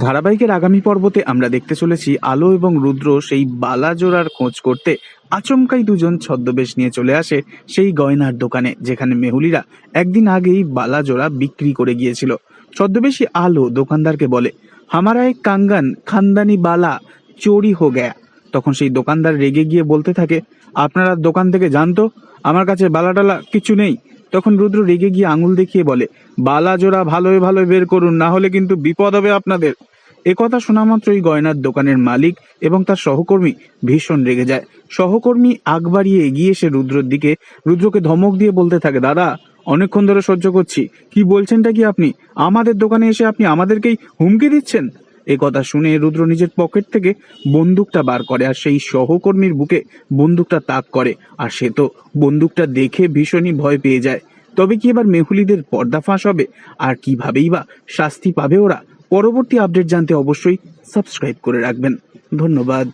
ধারাবাহিকের আগামী পর্বতে আমরা দেখতে চলেছি আলো এবং রুদ্র সেই বালাজোড়ার খোঁজ করতে। আচমকাই দুজন ছদ্মবেশ নিয়ে চলে আসে সেই গয়নার দোকানে, যেখানে মেহুলিরা একদিন আগেই বালাজোড়া বিক্রি করে গিয়েছিল। ছদ্মবেশী আলো দোকানদারকে বলে হামারা এক কাঙ্গান, খানদানি বালা, চোরি হো গয়া। তখন সেই দোকানদার রেগে গিয়ে বলতে থাকে, আপনারা দোকান থেকে জানতো? আমার কাছে বালাটালা কিছু নেই। তখন রুদ্র রেগে গিয়ে আঙুল দেখিয়ে বলে, বালা জোড়া ভালোই ভালো বের করুন, না হলে কিন্তু বিপদ হবে আপনাদের। একথা শোনা মাত্রই গয়নার দোকানের মালিক এবং তার সহকর্মী ভীষণ রেগে যায়। সহকর্মী আগ বাড়িয়ে এগিয়ে এসে রুদ্রর দিকে, রুদ্রকে ধমক দিয়ে বলতে থাকে, দাদা, অনেকক্ষণ ধরে সহ্য করছি। কি বলছেনটা কি আপনি? আমাদের দোকানে এসে আপনি আমাদেরকেই হুমকি দিচ্ছেন? এ কথা শুনে রুদ্র নিজের পকেট থেকে বন্দুকটা বার করে আর সেই সহকর্মীর বুকে বন্দুকটা তাক করে। আর সে তো বন্দুকটা দেখে ভীষণই ভয় পেয়ে যায়। তবে কি এবার মেহুলিদের পর্দা ফাঁস হবে? আর কিভাবেই বা শাস্তি পাবে ওরা? পরবর্তী আপডেট জানতে অবশ্যই সাবস্ক্রাইব করে রাখবেন। ধন্যবাদ।